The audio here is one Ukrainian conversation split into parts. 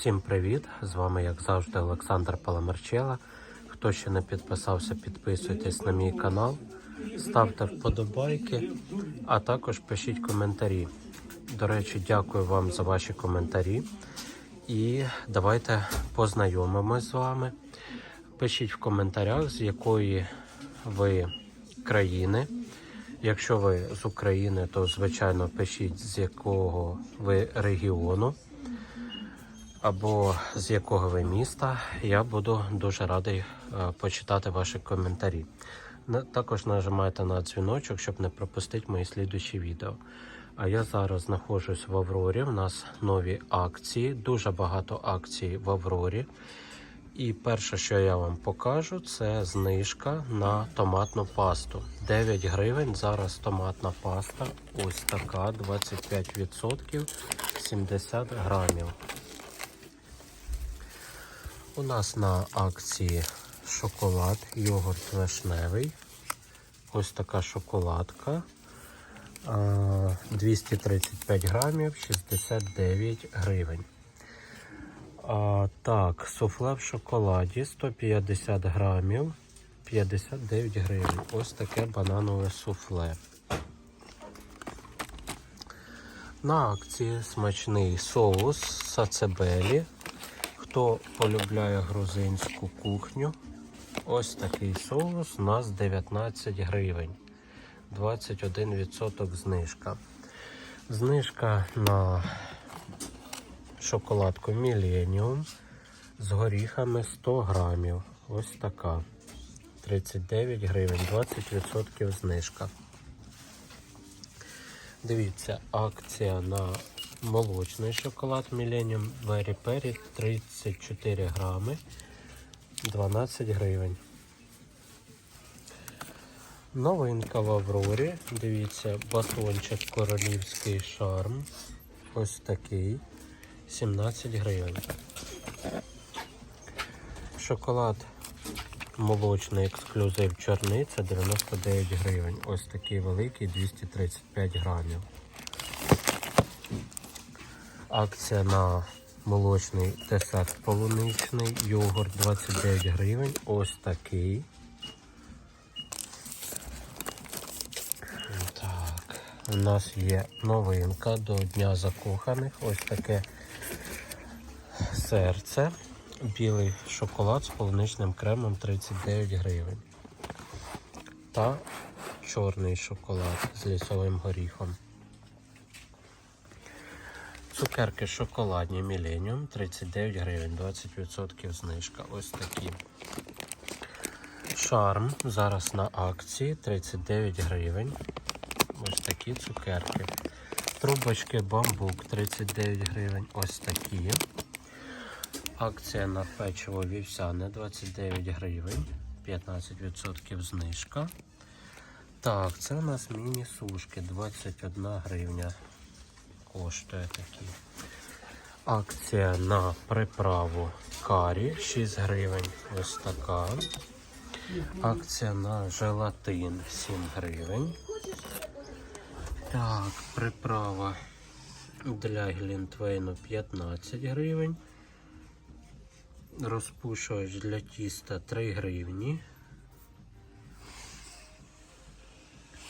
Всім привіт! З вами, як завжди, Олександр Паламарчела. Хто ще не підписався, підписуйтесь на мій канал, ставте вподобайки, а також пишіть коментарі. До речі, дякую вам за ваші коментарі. І давайте познайомимось з вами. Пишіть в коментарях, з якої ви країни. Якщо ви з України, то звичайно пишіть з якого ви регіону або з якого ви міста. Я буду дуже радий е, почитати ваші коментарі. Також нажимайте на дзвіночок, щоб не пропустити мої слідучі відео. А я зараз знаходжусь в Аврорі. У нас нові акції, дуже багато акцій в Аврорі. І перше, що я вам покажу, це знижка на томатну пасту. 9 гривень. Зараз томатна паста. Ось така, 25%, 70 грамів. У нас на акції шоколад, йогурт вишневий. Ось така шоколадка. 235 грамів, 69 гривень. Так, суфле в шоколаді 150 грамів, 59 гривень. Ось таке бананове суфле. На акції смачний соус сацебелі. Хто полюбляє грузинську кухню, ось такий соус у нас 19 гривень. 21% знижка. Знижка на шоколадку Millennium з горіхами 100 грамів. Ось така. 39 гривень, 20% знижка. Дивіться, акція на молочний шоколад Millennium Very Perry 34 грами, 12 гривень. Новинка в Аврорі. Дивіться, батончик королівський шарм. Ось такий. 17 гривень. Шоколад молочний ексклюзив чорниця 99 гривень. Ось такий великий 235 грамів. Акція на молочний десерт полуничний, йогурт 29 гривень. Ось такий. Так, у нас є новинка до Дня закоханих. Ось таке серце. Білий шоколад з полуничним кремом 39 гривень. Та чорний шоколад з лісовим горіхом. Цукерки шоколадні Millennium 39 гривень, 20% знижка. Ось такі. Шарм зараз на акції 39 гривень. Ось такі цукерки. Трубочки бамбук 39 гривень. Ось такі. Акція на печиво вівсяне 29 гривень, 15% знижка. Так, це у нас міні-сушки 21 гривня. Коштує такі. Акція на приправу карі 6 гривень. Ось така. Акція на желатин 7 гривень. Так, приправа для глінтвейну 15 гривень. Розпушувач для тіста 3 гривні.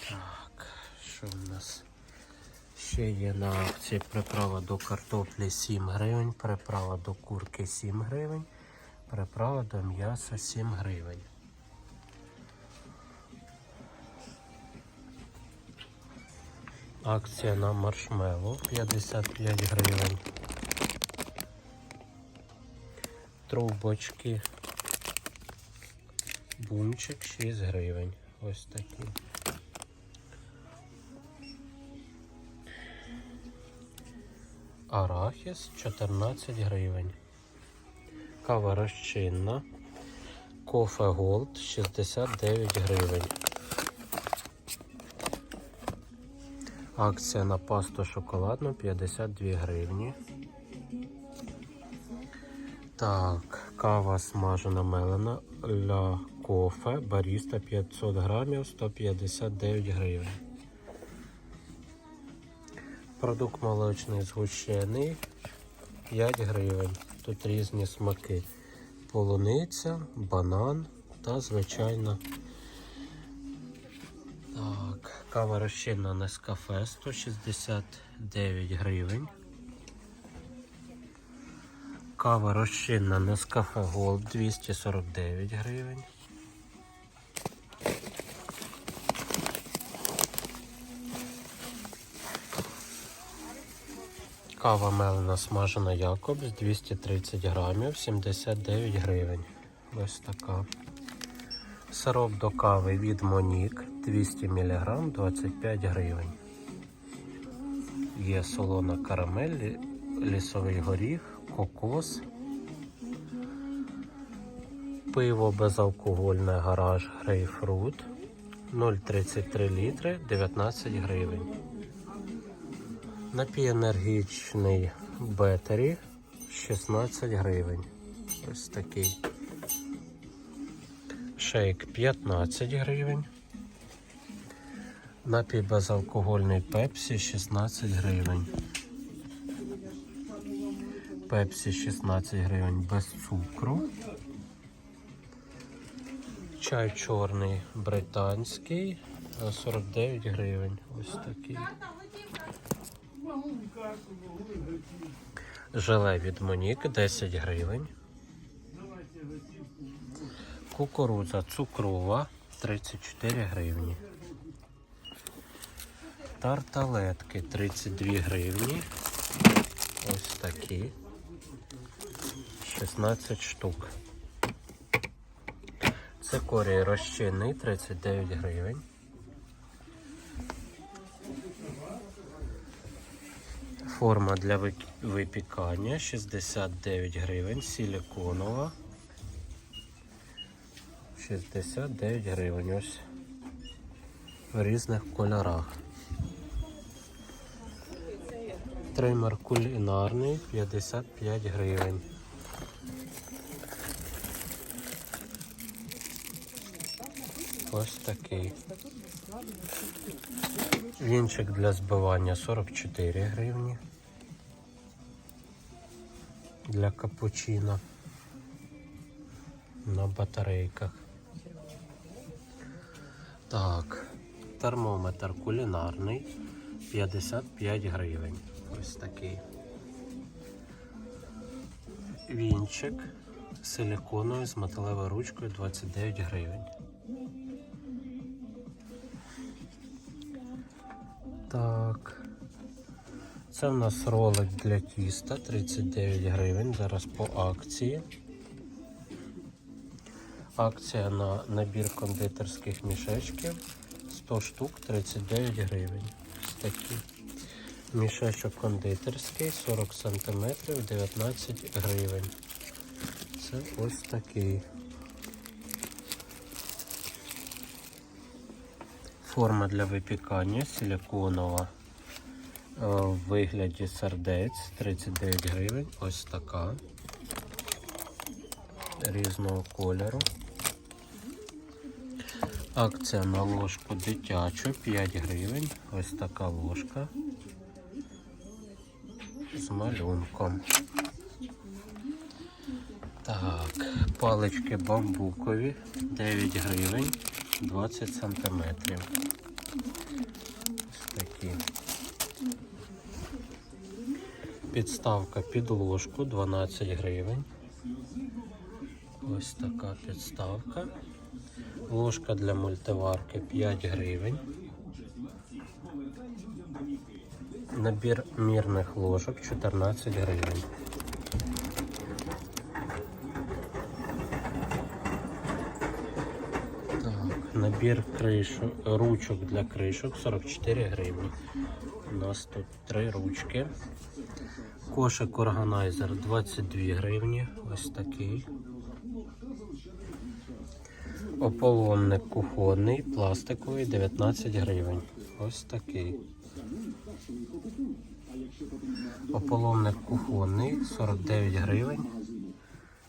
Так, що в нас ще є на акції приправа до картоплі 7 гривень, приправа до курки 7 гривень, приправа до м'яса 7 гривень. Акція на маршмеллоу 55 гривень. Трубочки. Бунчик 6 гривень. Ось такі. Арахіс 14 гривень. Кава розчинна. Кофе Голд 69 гривень. Акція на пасту шоколадну 52 гривні. Так, кава смажена мелена ля кофе баріста 500 грамів 159 гривень. Продукт молочний згущений 5 гривень. Тут різні смаки. Полуниця, банан та звичайно. Так, кава розчинна Нескафе 169 гривень. Кава розчинна Нескафе Gold 249 гривень. Кава мелена смажена Якобс 230 грамів, 79 гривень. Ось така. Сироп до кави від Монік 200 мг 25 гривень. Є солона карамель, лісовий горіх, кокос. Пиво безалкогольне гараж грейпфрут 0,33 літри 19 гривень. Напій енергічний бетері 16 гривень. Ось такий. Шейк 15 гривень. Напій безалкогольний пепсі 16 гривень. Пепсі 16 гривень без цукру. Чай чорний британський е, 49 гривень. Ось такий. Желе від Монік 10 гривень. Кукурудза цукрова 34 гривні. Тарталетки 32 гривні. Ось такі. 16 штук. Цикорій розчинний 39 гривень. Форма для випікання 69 гривень, силиконова. 69 гривень. Ось в різних кольорах. Тример кулінарний 55 гривень. Ось такий. Вінчик для збивання 44 гривні. Для капучино. На батарейках. Так, термометр кулінарний 55 гривень. Ось такий. Вінчик силіконовий з металевою ручкою 29 гривень. Так. Це в нас ролик для тіста 39 гривень. Зараз по акції. Акція на набір кондитерських мішечків 100 штук 39 гривень. Ось такі. Мішечок кондитерський 40 см 19 гривень. Це ось такий. Форма для випікання силиконова е, в вигляді сердець 39 гривень. Ось така. Різного кольору. Акція на ложку дитячу 5 гривень. Ось така ложка з малюнком. Так, палички бамбукові 9 гривень 20 сантиметрів. Ось такі. Підставка під ложку 12 гривень. Ось така підставка. Ложка для мультиварки 5 гривень. Набір мірних ложок 14 гривень. Так, набір кришу, ручок для кришок 44 гривні. У нас тут три ручки. Кошик органайзер 22 гривні. Ось такий. Ополонник кухонний, пластиковий 19 гривень. Ось такий. Ополонник кухонний 49 гривень.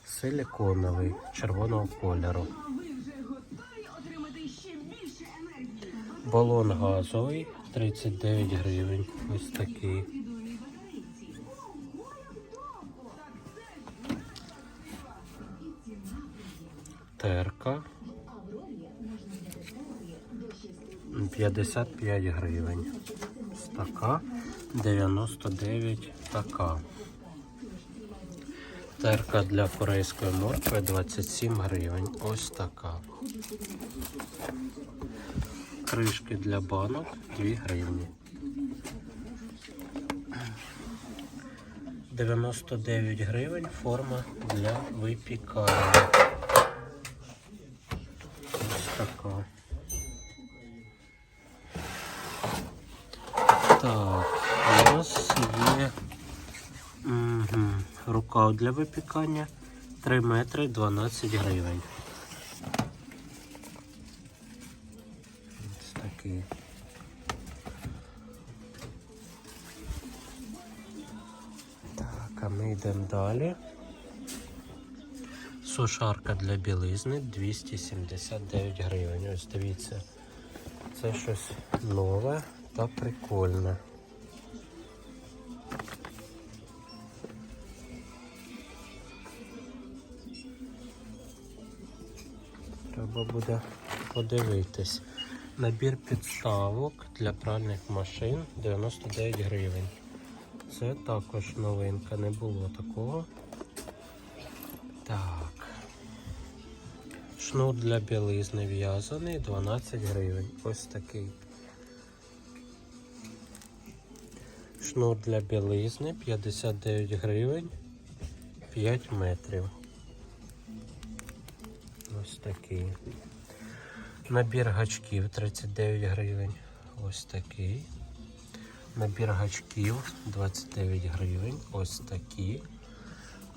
Силиконовий червоного кольору. Балон газовий 39 гривень. Ось такий. Терка. 55 гривень. Ось така. 99 така. Терка для корейської моркви 27 гривень. Ось така. Кришки для банок 2 гривні. 99 гривень форма для випікання. Ось така. Рукав для випікання 3 метри 12 гривень. Ось такий. Так, а ми йдемо далі. Сушарка для білизни 279 гривень. Ось дивіться, це щось нове та прикольне. Треба буде подивитись. Набір підставок для пральних машин 99 гривень. Це також новинка, не було такого. Так. Шнур для білизни в'язаний 12 гривень. Ось такий. Шнур для білизни 59 гривень 5 метрів. Ось такий. Набір гачків 39 гривень. Ось такий. Набір гачків 29 гривень. Ось такі.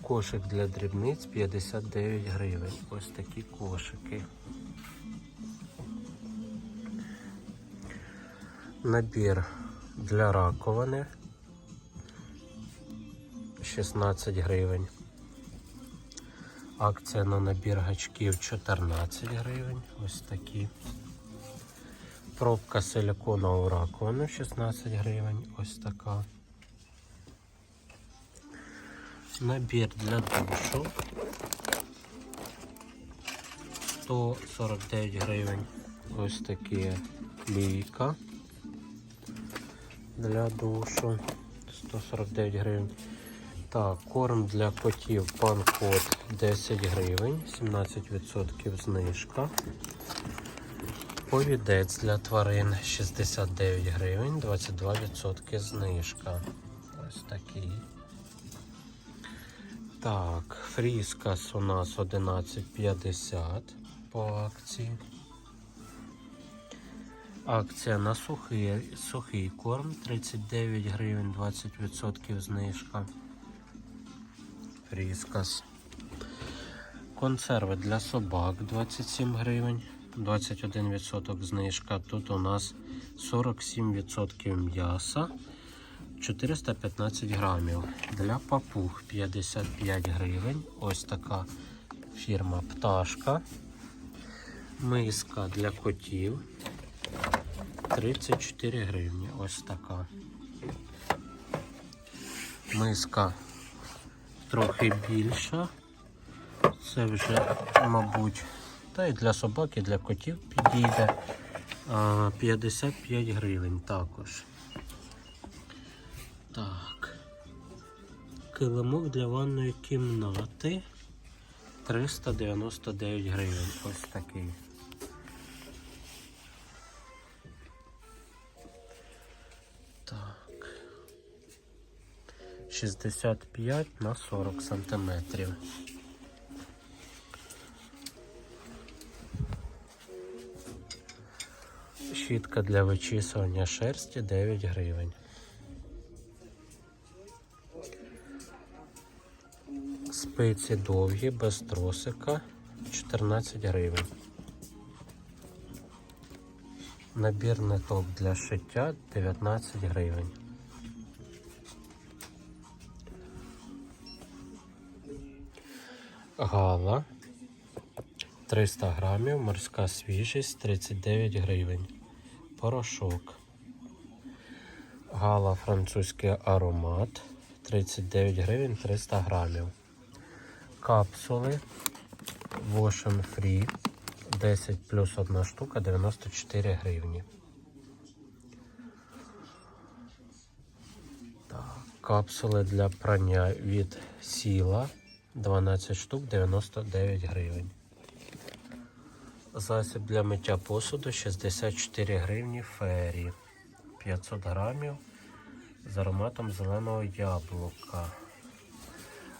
Кошик для дрібниць 59 гривень. Ось такі кошики. Набір для раковини 16 гривень. Акція на набір гачків 14 гривень. Ось такі. Пробка силикона у раковину 16 гривень. Ось така. Набір для душу 149 гривень. Ось такі лійка для душу 149 гривень. Так, корм для котів пан-кот 10 гривень, 17% знижка. Повідець для тварин 69 гривень, 22% знижка. Ось такий. Так, фріскас у нас 11,50 по акції. Акція на сухий, сухий корм 39 гривень, 20% знижка. Фріскас. Консерви для собак 27 гривень, 21% знижка. Тут у нас 47% м'яса, 415 грамів. Для папуг 55 гривень. Ось така фірма Пташка. Миска для котів 34 гривні. Ось така. Миска трохи більша. Це вже, мабуть, та і для собак, і для котів підійде. 55 гривень також. Так. Килимок для ванної кімнати 399 гривень. Ось такий. 65 на 40 сантиметрів. Щітка для вичісування шерсті 9 гривень. Спиці довгі, без тросика 14 гривень. Набір ниток для шиття 19 гривень. Гала 300 грамів, морська свіжість 39 гривень. Порошок. Гала французький аромат 39 гривень 300 грамів. Капсули Wash and Free 10 плюс 1 штука 94 гривні. Так, капсули для прання від сіла 12 штук 99 гривень. Засіб для миття посуду 64 гривні фері 500 грамів з ароматом зеленого яблука.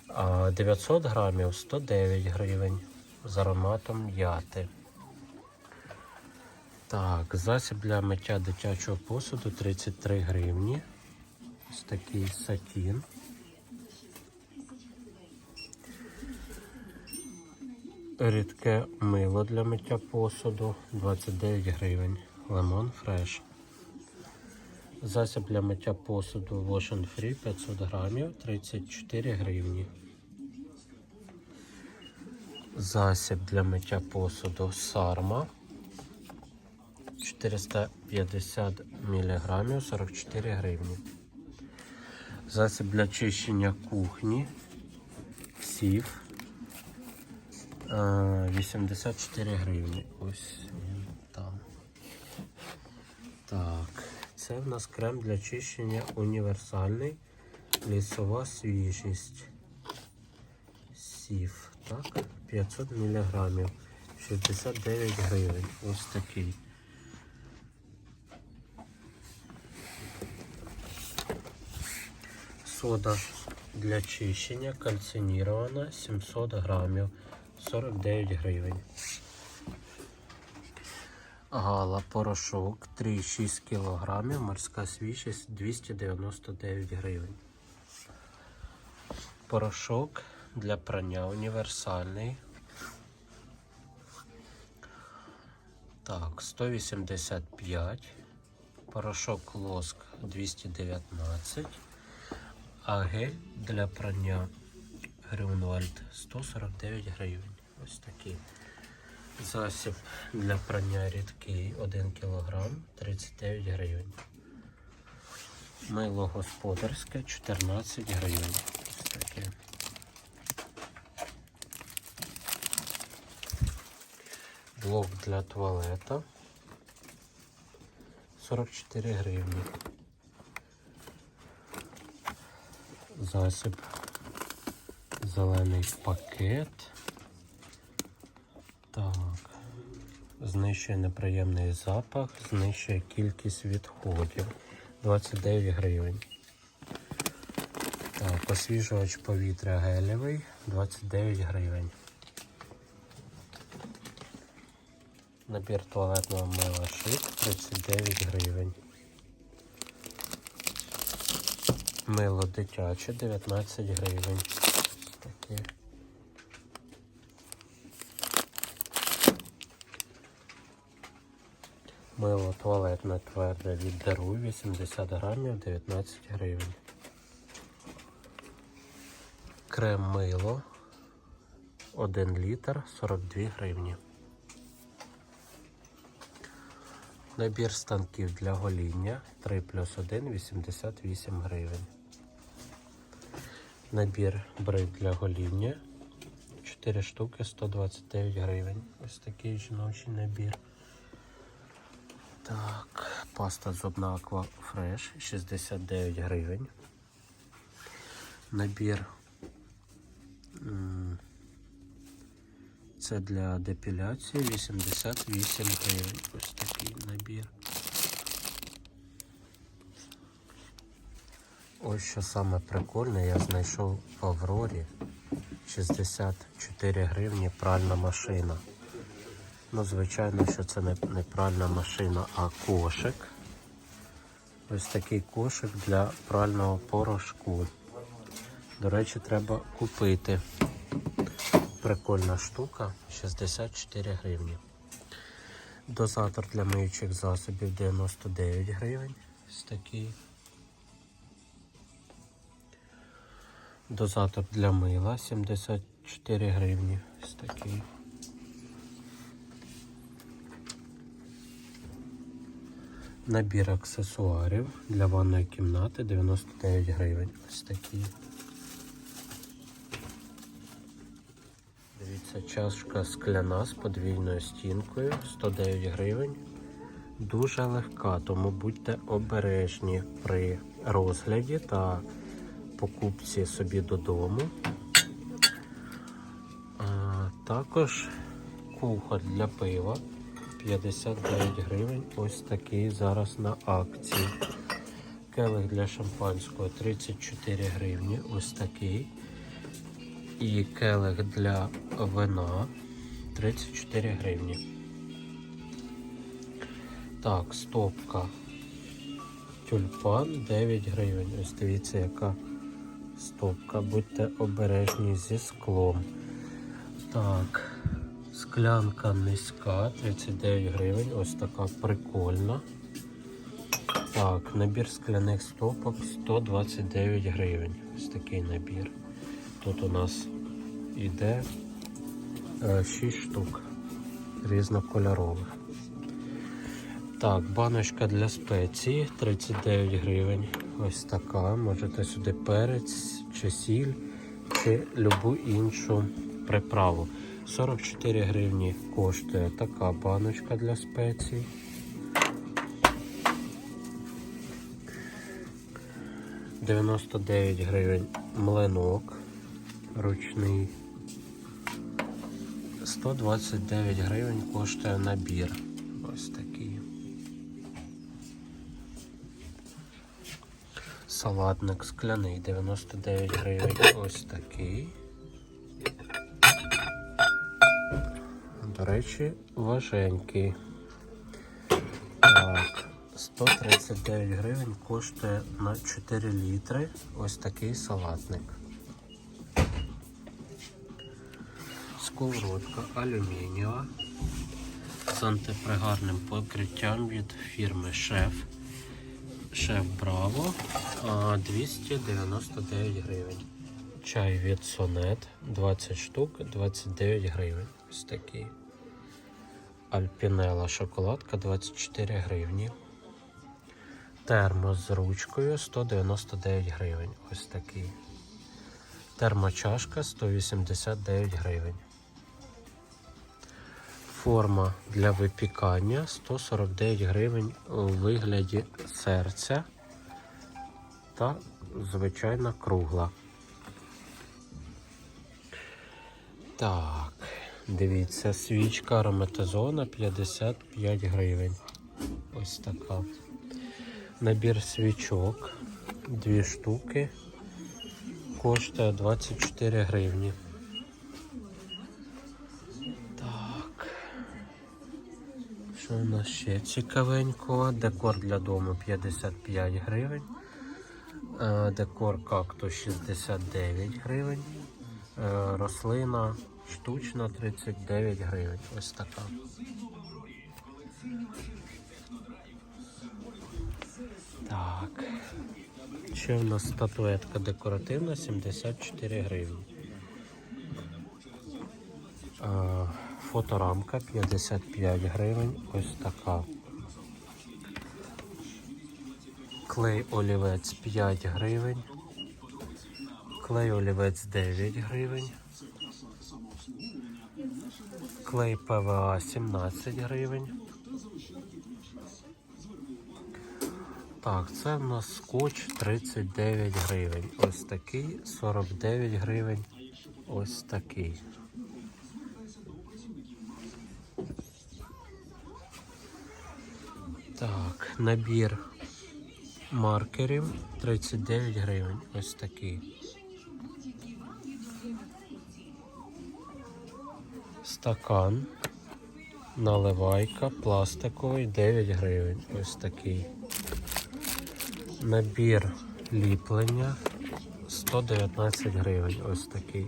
А 900 грамів 109 гривень з ароматом м'яти. Так, засіб для миття дитячого посуду 33 гривні. Ось такий сатін. Рідке мило для миття посуду 29 гривень. Лемон фреш. Засіб для миття посуду Wash Free 500 грамів 34 гривні. Засіб для миття посуду Сарма 450 мг 44 гривні. Засіб для чищення кухні Сів 84 гривні. Ось він там. Так, це в нас крем для чищення універсальний. Лісова свіжість. Сів. Так, 500 мг. 69 гривень. Ось такий. Сода для чищення кальцинірована 700 грамів 49 гривень. Гала порошок 3,6 кг, морська свіжість 299 гривень. Порошок для прання універсальний. Так, 185. Порошок лоск 219. А гель для прання Грюнвальд 149 гривень. Ось такий. Засіб для прання рідкий 1 кг 39 гривень. Мило господарське 14 гривень. Ось таке. Блок для туалета 44 гривні. Засіб зелений пакет. Так. Знищує неприємний запах, знищує кількість відходів. 29 гривень. Так, освіжувач повітря гелєвий 29 гривень. Набір туалетного мила шик 39 гривень. Мило дитяче 19 гривень. Таке. Мило туалетне тверде від Даруй 80 грамів 19 гривень. Крем мило 1 літр 42 гривні. Набір станків для гоління 3 плюс 1 88 гривень. Набір брик для гоління 4 штуки 129 гривень. Ось такий жіночий набір. Так, паста зубна Aqua Fresh 69 гривень. Набір це для депіляції 88 гривень. Ось такий набір. Ось що саме прикольне, я знайшов в Аврорі 64 гривні пральна машина. Ну, звичайно, що це не, пральна машина, а кошик. Ось такий кошик для прального порошку. До речі, треба купити. Прикольна штука 64 гривні. Дозатор для миючих засобів 99 гривень. Ось такий. Дозатор для мила 74 гривні. Ось такий. Набір аксесуарів для ванної кімнати 99 гривень. Ось такі. Дивіться, чашка скляна з подвійною стінкою 109 гривень. Дуже легка, тому будьте обережні при розгляді та покупці собі додому. А, також кухар для пива 59 гривень. Ось такий зараз на акції. Келих для шампанського 34 гривні. Ось такий. І келих для вина 34 гривні. Так, стопка. Тюльпан 9 гривень. Ось дивіться, яка стопка. Будьте обережні зі склом. Так, склянка низька, 39 гривень. Ось така прикольна. Так, набір скляних стопок 129 гривень. Ось такий набір. Тут у нас іде 6 штук різнокольорових. Так, баночка для спеції 39 гривень. Ось така. Можете сюди перець, чи сіль, чи любу іншу приправу. 44 гривні коштує така баночка для спецій. Дев'яносто дев'ять гривень млинок ручний. 129 гривень коштує набір. Ось такий. Салатник скляний 99 гривень. Ось такий. До речі, важенький. Так, 139 гривень коштує на 4 літри. Ось такий салатник. Сковородка алюмінієва з антипригарним покриттям від фірми Шеф. Шеф Браво 299 гривень. Чай від Сонет 20 штук 29 гривень. Ось такий. Альпінела шоколадка 24 гривні. Термос з ручкою 199 гривень. Ось такий. Термочашка 189 гривень. Форма для випікання 149 гривень у вигляді серця та звичайна кругла. Так, дивіться, свічка ароматизована 55 гривень. Ось така. Набір свічок, дві штуки, коштує 24 гривні. Так. Що у нас ще цікавенького? Декор для дому 55 гривень. Е, Декор кактус 69 гривень. Е, Рослина штучна 39 гривень. Ось така. Так. Ще в нас статуетка декоративна 74 гривні. Фоторамка 55 гривень. Ось така. Клей олівець 5 гривень. Клей олівець 9 гривень. Клей ПВА 17 гривень. Так, це в нас скотч 39 гривень. Ось такий, 49 гривень. Ось такий. Так, набір маркерів 39 гривень. Ось такий. Стакан, наливайка, пластиковий 9 гривень. Ось такий. Набір ліплення 119 гривень. Ось такий.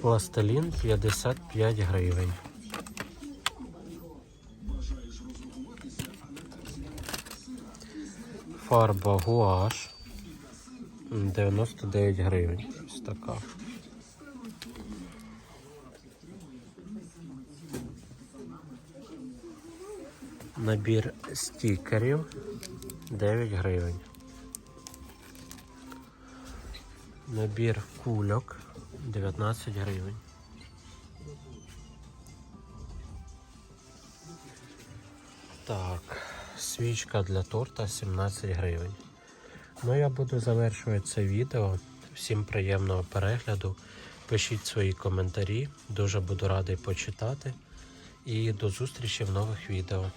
Пластилін 55 гривень. Фарба гуаш 99 гривень. Ось така. Набір стікерів 9 гривень. Набір кульок 19 гривень. Так, свічка для торта 17 гривень. Ну, я буду завершувати це відео. Всім приємного перегляду. Пишіть свої коментарі. Дуже буду радий почитати. І до зустрічі в нових відео.